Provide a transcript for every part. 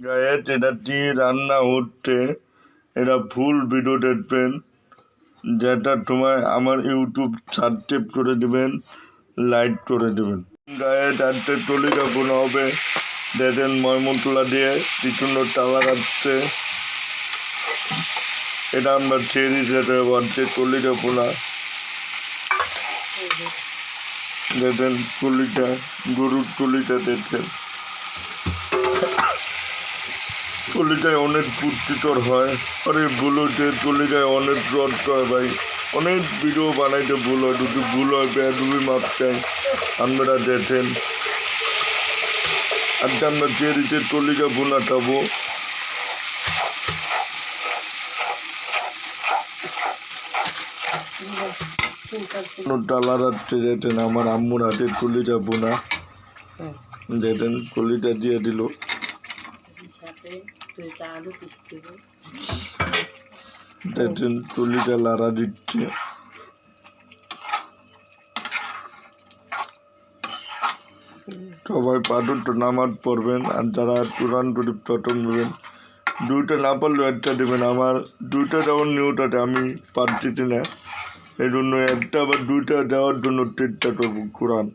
গায়ে এটা দিয়ে রান্না হচ্ছে। এটা ফুল ভিডিও দেখবেন। যেটা তোমায় আমার ইউটিউব সাবস্ক্রাইব করে দেবেন লাইক করে দেবেন। গায়ে চারটে টলি কাপড় হবে, দেখেন ময়মনতলা দিয়ে পিছনে টালা কাটছে এটা আমরা চেরি যেতে পারছি টলি কাপড়া দেখেন টলিটা গরুর টলিটা দেখেন। কলিজায় অনেক পুষ্টিকর হয়। আরে ভুল হচ্ছে কলিজায় অনেক রদ হয় ভাই। অনেক ভিডিও বানাইতে ভুল হয় দুটো ভুল হয় বেডুবি মাপ চাই। আপনারা দেখেন। আজকে আমরা চেরিতে কলিজা বোনা খাব ডালা রাত্রে যেতেন আমার আম্মুর হাতে কলিজা বোনা যেতেন কলিজা দিয়ে দিল। দেবো তুলিটা লাড়া দিচ্ছে। সবাই পাটুরটা নামাজ পড়বেন আর যারা কোরআন শরীফ চটন দেবেন দুইটা না পারলেও একটা দেবেন। আমার দুইটা যেমন নিউটাতে আমি পারছি না এই জন্য একটা বা দুইটা দেওয়ার জন্য চেষ্টা করব কোরআন।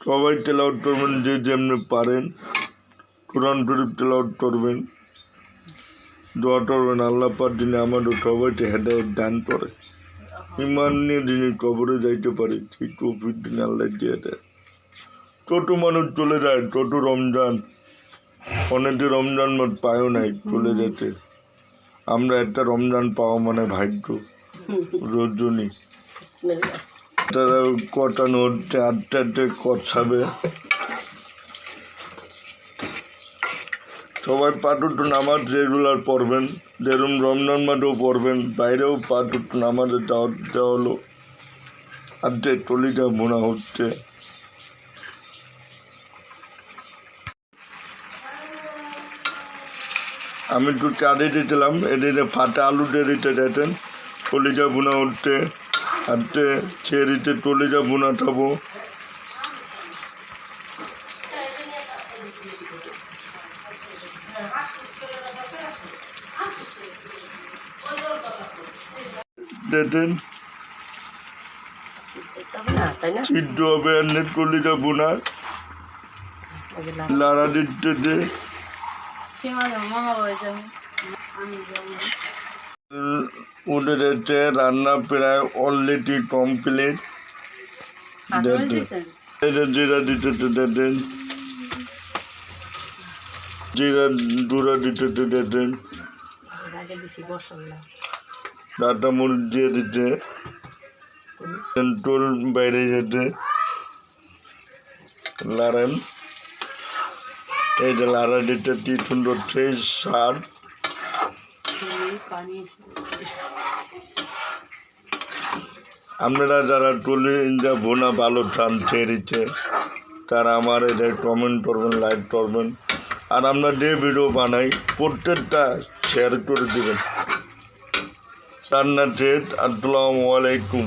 সবাই তেলাওয়াত করবেন যে যেমনি পারেন। কোরআন শরীফ তেলাওয়াত করবেন। দোয়া করবেন আল্লাহ পাক দিনে আমাদের সবাইকে হেদায়ত দান করে। ইমান নিয়ে দিনে কবরে যাইতে পারি ঠিক টপির দিনে আল্লাহ দিয়ে দেয় ছোট মানুষ চলে যায় ছোট রমজান। অনেকে রমজান মাস পায়ও নাই চলে যেতে। আমরা একটা রমজান পাওয়া মানে ভাগ্য রোজনী। তারা কটানো হচ্ছে আটটা কষাবে সবাই পাটুট নামাজ রেগুলার পড়বেন। যেরকম রমজান মাঠেও পড়বেন, বাইরেও পাটুট নামাজে যাওয়া দেওয়া হলো। আজকে টলিটা বোনা হচ্ছে। আমি একটু চাঁদে দিতেলাম এদিকে ফাটা আলু দিতে যেতেন টলিটা বোনা হচ্ছে। আজকে ছেড়িতে টলিটা বোনা খাব। দেখেন তবে না তাই না সিদ্ধ হবে আর নেট টলিটা বোনা ওই যে লাড়া দিতে দে। উঠে যাচ্ছে রান্না প্রায় অলরেডি কমপ্লিট জিরা দিতে দেন। জিরা গুঁড়া দিতে দেন। ডাটা মরিচ দিয়ে দিতে। টোল বাইরে যেতে। লাড়েন এই যে লাড়া দিতে কি সুন্দর ফ্রেশ সার। পানি আপনারা যারা টলি যা বোনা ভালো চান ছেড়েছে তারা আমার এটা কমেন্ট করবেন লাইক করবেন। আর আমরা যে ভিডিও বানাই, প্রত্যেকটা শেয়ার করে দেবেন। রান্না ডেট আসসালামু আলাইকুম।